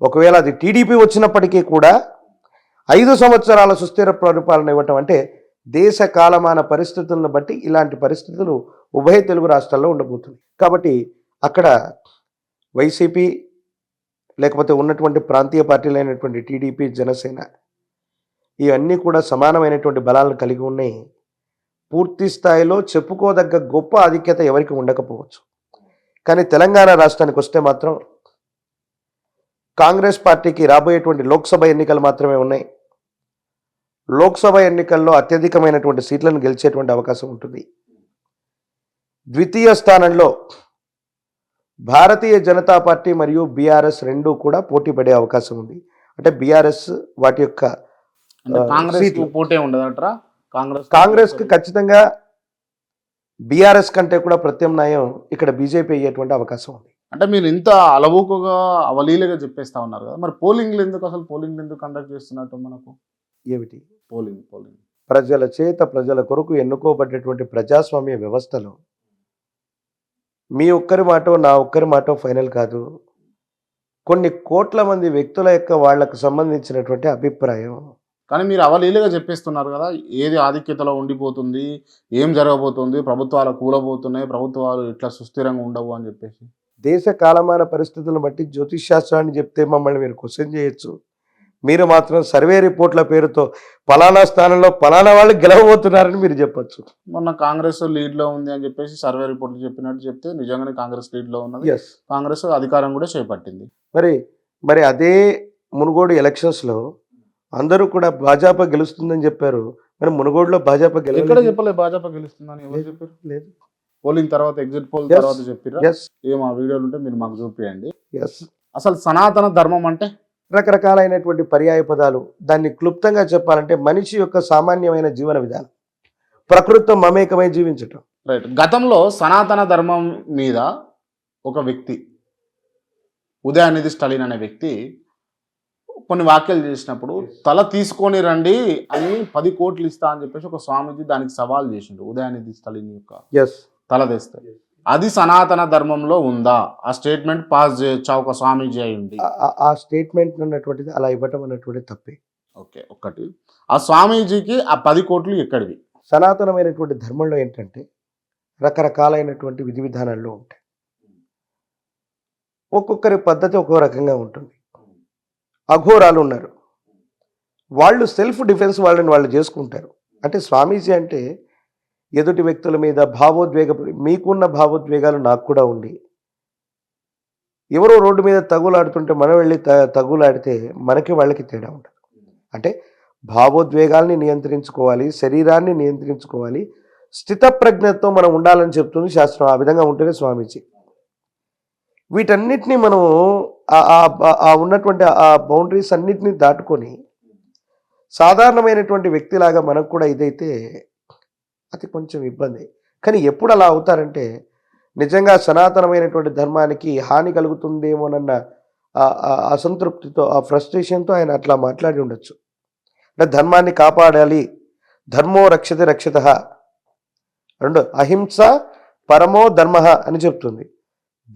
ఒకవేళ అది టీడీపీ వచ్చినప్పటికీ కూడా ఐదు సంవత్సరాల సుస్థిర పరిపాలన ఇవ్వటం అంటే దేశ కాలమాన పరిస్థితులను బట్టి ఇలాంటి పరిస్థితులు ఉభయ తెలుగు రాష్ట్రాల్లో ఉండబోతుంది కాబట్టి అక్కడ వైసీపీ లేకపోతే ఉన్నటువంటి ప్రాంతీయ పార్టీలైనటువంటి టీడీపీ జనసేన ఇవన్నీ కూడా సమానమైనటువంటి బలాలను కలిగి ఉన్నాయి. పూర్తి స్థాయిలో చెప్పుకోదగ్గ గొప్ప ఆధిక్యత ఎవరికి ఉండకపోవచ్చు. కానీ తెలంగాణ రాష్ట్రానికి వస్తే మాత్రం కాంగ్రెస్ పార్టీకి రాబోయేటువంటి లోక్సభ ఎన్నికలు మాత్రమే ఉన్నాయి. లోక్సభ ఎన్నికల్లో అత్యధికమైనటువంటి సీట్లను గెలిచేటువంటి అవకాశం ఉంటుంది. ద్వితీయ స్థానంలో భారతీయ జనతా పార్టీ మరియు బీఆర్ఎస్ రెండు కూడా పోటీ పడే అవకాశం ఉంది. అంటే బీఆర్ఎస్ వాటి యొక్క కాంగ్రెస్ సీట్లు. పోటీ ఉండదంటారా? కాంగ్రెస్ కాంగ్రెస్కి ఖచ్చితంగా బీఆర్ఎస్ కంటే కూడా ప్రత్యామ్నాయం ఇక్కడ బీజేపీ అయ్యేటువంటి అవకాశం ఉంది. అంటే మీరు ఇంత అలవోకగా అవలీలగా చెప్పేస్తా ఉన్నారు కదా. మరి పోలింగ్లు ఎందుకు అసలు? పోలింగ్ ఎందుకు కండక్ట్ చేస్తున్నట్టు మనకు? ఏమిటి? Polling polling. ప్రజల చేత ప్రజల కొరకు ఎన్నుకోబడ్డటువంటి ప్రజాస్వామ్య వ్యవస్థలో మీ ఒక్కరి మాటో నా ఒక్కరి మాటో ఫైనల్ కాదు. కొన్ని కోట్ల మంది వ్యక్తుల యొక్క వాళ్ళకు సంబంధించినటువంటి అభిప్రాయం. కానీ మీరు అవలీలగా చెప్పేస్తున్నారు కదా ఏది ఆధిక్యతలో ఉండిపోతుంది ఏం జరగబోతుంది ప్రభుత్వాలు కూలబోతున్నాయి ప్రభుత్వాలు ఇట్లా సుస్థిరంగా ఉండవు అని చెప్పేసి. దేశ కాలమాన పరిస్థితులను బట్టి జ్యోతిష్ శాస్త్రాన్ని చెప్తే మమ్మల్ని మీరు క్వశ్చన్ చేయొచ్చు. మీరు మాత్రం సర్వే రిపోర్ట్ల పేరుతో పలానా స్థానంలో పలానా వాళ్ళు గెలవబోతున్నారని మీరు చెప్పొచ్చు. మొన్న కాంగ్రెస్ లీడ్లో ఉంది అని చెప్పేసి సర్వే రిపోర్ట్లు చెప్పినట్టు చెప్తే నిజంగానే కాంగ్రెస్ లీడ్లో ఉన్నది. ఎస్ కాంగ్రెస్ అధికారం కూడా చేపట్టింది. మరి మరి అదే మునుగోడు ఎలక్షన్స్లో అందరూ కూడా భాజపా గెలుస్తుందని చెప్పారు. మరి మునుగోడులో భాజపా ఎక్కడ గెలవలేదు. చెప్పలే భాజపా గెలుస్తుందని? ఎవరు చెప్పారు? లేదు. పోలింగ్ తర్వాత ఎగ్జిట్ పోల్. తర్వాత చెప్పిరా. ఏం ఆ వీడియోలు ఉంటే మీరు మాకు చూపియండి. అసలు సనాతన ధర్మం అంటే? రకరకాలైనటువంటి పర్యాయ పదాలు. దాన్ని క్లుప్తంగా చెప్పాలంటే మనిషి యొక్క సామాన్యమైన జీవన విధానం. ప్రకృతితో మమేకమై జీవించటం. రైట్ గతంలో సనాతన ధర్మం మీద ఒక వ్యక్తి ఉదయానిధి స్టాలిన్ అనే వ్యక్తి కొన్ని వ్యాఖ్యలు చేసినప్పుడు తల తీసుకొని రండి అని పది కోట్లు ఇస్తా అని చెప్పేసి ఒక స్వామీజీ దానికి సవాల్ చేసిండు ఉదయానిధి స్టాలిన్ యొక్క. ఎస్ తల తెస్తే అది సనాతన ధర్మంలో ఉందా? ఆ స్టేట్మెంట్ పాస్ చేయొచ్చా ఒక స్వామీజీ అయి ఉండి. ఆ స్టేట్మెంట్ అన్నటువంటిది అలా ఇవ్వటం అన్నటువంటిది తప్పే. ఓకే ఒకటి. ఆ స్వామీజీకి ఆ పది కోట్లు ఎక్కడివి? సనాతనమైనటువంటి ధర్మంలో ఏంటంటే రకరకాలైనటువంటి విధి విధానాల్లో ఉంటాయి. ఒక్కొక్కరి పద్ధతి ఒక్కో రకంగా ఉంటుంది. అఘోరాలు ఉన్నారు. వాళ్ళు సెల్ఫ్ డిఫెన్స్ వాళ్ళని వాళ్ళు చేసుకుంటారు. అంటే స్వామీజీ అంటే ఎదుటి వ్యక్తుల మీద భావోద్వేగ మీకున్న భావోద్వేగాలు నాకు కూడా ఉండి. ఎవరో రోడ్డు మీద తగులాడుతుంటే మనం వెళ్ళి త తగులాడితే మనకి వాళ్ళకి తేడా ఉంటుంది అంటే భావోద్వేగాల్ని నియంత్రించుకోవాలి శరీరాన్ని నియంత్రించుకోవాలి స్థితప్రజ్ఞతో మనం ఉండాలని చెప్తుంది శాస్త్రం. ఆ విధంగా ఉంటేనే స్వామీజీ. వీటన్నిటిని మనం ఆ- ఆ ఉన్నటువంటి ఆ బౌండరీస్ అన్నిటిని దాటుకొని సాధారణమైనటువంటి వ్యక్తిలాగా మనకు కూడా ఇదైతే అది కొంచెం ఇబ్బంది. కానీ ఎప్పుడు అలా అవుతారంటే నిజంగా సనాతనమైనటువంటి ధర్మానికి హాని కలుగుతుందేమోనన్న అసంతృప్తితో ఆ ఫ్రస్ట్రేషన్తో ఆయన అట్లా మాట్లాడి ఉండొచ్చు. అంటే ధర్మాన్ని కాపాడాలి. ధర్మో రక్షతి రక్షిత. రెండు అహింస పరమో ధర్మ అని చెప్తుంది.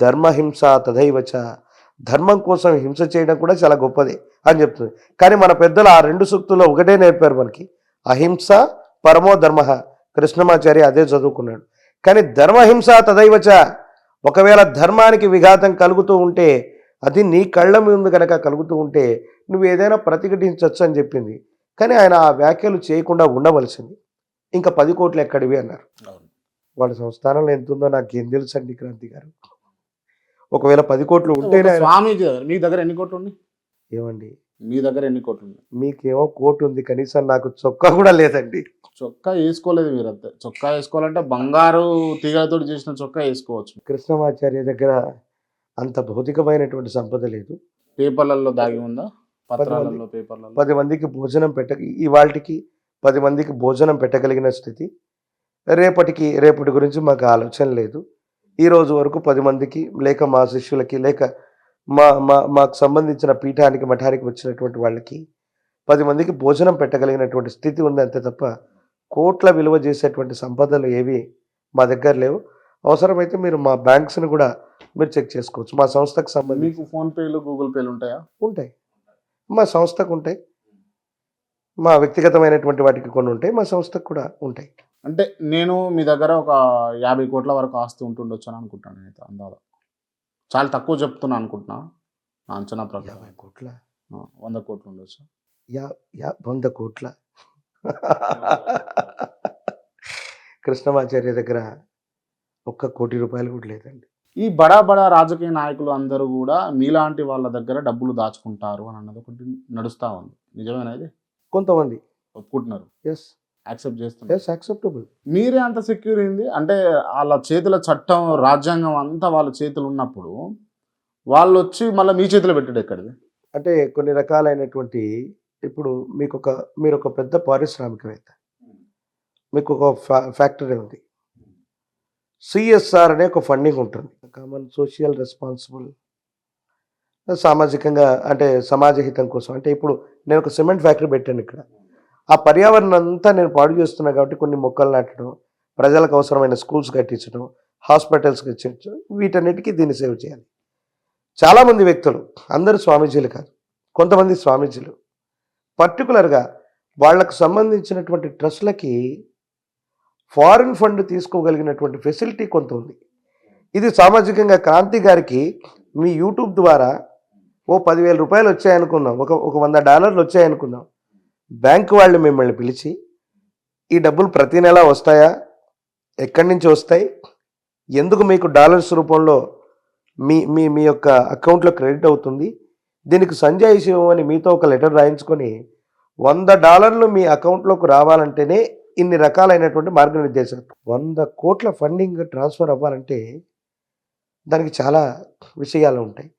ధర్మహింస తదైవచ ధర్మం కోసం హింస చేయడం కూడా చాలా గొప్పది అని చెప్తుంది. కానీ మన పెద్దలు ఆ రెండు సూక్తుల్లో ఒకటే నేర్పారు మనకి. అహింస పరమో ధర్మ. కృష్ణమాచారి అదే చదువుకున్నాడు. కానీ ధర్మహింస తదైవచ ఒకవేళ ధర్మానికి విఘాతం కలుగుతూ ఉంటే అది నీ కళ్ళ ముందు కనుక కలుగుతూ ఉంటే నువ్వు ఏదైనా ప్రతిఘటించవచ్చు అని చెప్పింది. కానీ ఆయన ఆ వ్యాఖ్యలు చేయకుండా ఉండవలసింది. ఇంకా పది కోట్లు ఎక్కడివి అన్నారు. వాళ్ళ సంస్థానంలో ఎంత ఉందో నాకు ఏం తెలుసు అండి క్రాంతి గారు? ఒకవేళ పది కోట్లు ఉంటేనే దగ్గర మీ దగ్గర ఎన్ని కోట్లు ఉన్నాయి? ఏమండి? మీ దగ్గర ఎన్ని కోట్లు ఉన్నాయి మీకేమో కోటు ఉంది కనీసం నాకు చొక్కా కూడా లేదండి. చొక్కా వేసుకోలేదు మీరు అంతే. చొక్కా వేసుకోవాలంటే బంగారు తీగలతో చేసిన చొక్కా వేసుకోవచ్చు. కృష్ణమాచార్య దగ్గర అంత భౌతికమైనటువంటి సంపద లేదు. పేపర్లలో దాగి ఉందా? పత్రాలలో పేపర్లలో? పది మందికి భోజనం పెట్ట ఇవాళకి పది మందికి భోజనం పెట్టగలిగిన స్థితి. రేపటికి రేపటి గురించి మాకు ఆలోచన లేదు. ఈ రోజు వరకు పది మందికి లేక మా శిష్యులకి లేక మా మా మాకు సంబంధించిన పీఠానికి మఠానికి వచ్చినటువంటి వాళ్ళకి పది మందికి భోజనం పెట్టగలిగినటువంటి స్థితి ఉంది అంతే తప్ప కోట్ల విలువ చేసేటువంటి సంపదలు ఏవి మా దగ్గర లేవు. అవసరమైతే మీరు మా బ్యాంక్స్ని కూడా మీరు చెక్ చేసుకోవచ్చు. మా సంస్థకు సంబంధించి మీకు ఫోన్ పేలు గూగుల్ పేలు ఉంటాయా? ఉంటాయి. మా సంస్థకు ఉంటాయి. మా వ్యక్తిగతమైనటువంటి వాటికి కొన్ని ఉంటాయి. మా సంస్థకు కూడా ఉంటాయి. అంటే నేను మీ దగ్గర ఒక యాభై కోట్ల వరకు ఆస్తి ఉంటుండొచ్చు అని అనుకుంటాను నేనైతే అందాల. చాలా తక్కువ చెప్తున్నా అనుకుంటున్నా. నా అంచనా ప్రకారం. యాభై కోట్ల? ఆ, వంద కోట్లు ఉండొచ్చు. యా యా వంద కోట్ల? కృష్ణమాచార్య దగ్గర ఒక్క కోటి రూపాయలు కూడా లేదండి. ఈ బడా బడా రాజకీయ నాయకులు అందరూ కూడా మీలాంటి వాళ్ళ దగ్గర డబ్బులు దాచుకుంటారు అని అన్నది ఒకటి నడుస్తా ఉంది. నిజమేనా ఇది? కొంతమంది. ఒప్పుకుంటున్నారు. ఎస్ యాక్సెప్ట్ చేస్తున్నారు. యాక్సెప్టబుల్ మీరే అంత సెక్యూర్ అయింది? అంటే వాళ్ళ చేతుల చట్టం రాజ్యాంగం అంతా వాళ్ళ చేతులు ఉన్నప్పుడు వాళ్ళు వచ్చి మళ్ళీ మీ చేతిలో పెట్టాడు ఎక్కడిది? అంటే కొన్ని రకాలైనటువంటి ఇప్పుడు మీకు ఒక మీరు ఒక పెద్ద పారిశ్రామికవేత్త. మీకు ఒక ఫ్యా ఫ్యాక్టరీ ఉంది. సిఎస్ఆర్ అనే ఒక ఫండింగ్ ఉంటుంది. కామన్ సోషల్ రెస్పాన్సిబుల్ సామాజికంగా అంటే సమాజ హితం కోసం. అంటే ఇప్పుడు నేను ఒక సిమెంట్ ఫ్యాక్టరీ పెట్టాను ఇక్కడ. ఆ పర్యావరణం అంతా నేను పాడు చేస్తున్నా కాబట్టి కొన్ని మొక్కలు నాటడం ప్రజలకు అవసరమైన స్కూల్స్ కట్టించడం హాస్పిటల్స్ కట్టించడం వీటన్నిటికీ దీన్ని సేవ్ చేయాలి. చాలామంది వ్యక్తులు అందరూ స్వామీజీలు కాదు కొంతమంది స్వామీజీలు. పర్టికులర్గా వాళ్ళకు సంబంధించినటువంటి ట్రస్ట్లకి ఫారిన్ ఫండ్ తీసుకోగలిగినటువంటి ఫెసిలిటీ కొంత ఉంది. ఇది సామాజికంగా క్రాంతి గారికి మీ యూట్యూబ్ ద్వారా ఓ పదివేల రూపాయలు వచ్చాయనుకుందాం ఒక ఒక వంద డాలర్లు వచ్చాయనుకుందాం. బ్యాంకు వాళ్ళు మిమ్మల్ని పిలిచి ఈ డబ్బులు ప్రతి నెల వస్తాయా? ఎక్కడి నుంచి వస్తాయి? ఎందుకు మీకు డాలర్స్ రూపంలో మీ మీ మీ యొక్క అకౌంట్లో క్రెడిట్ అవుతుంది? దీనికి సంజయ్ శివం అని మీతో ఒక లెటర్ రాయించుకొని వంద డాలర్లు మీ అకౌంట్లోకి రావాలంటేనే ఇన్ని రకాలైనటువంటి మార్గనిర్దేశాలు వంద కోట్ల ఫండింగ్ ట్రాన్స్ఫర్ అవ్వాలంటే దానికి చాలా విషయాలు ఉంటాయి.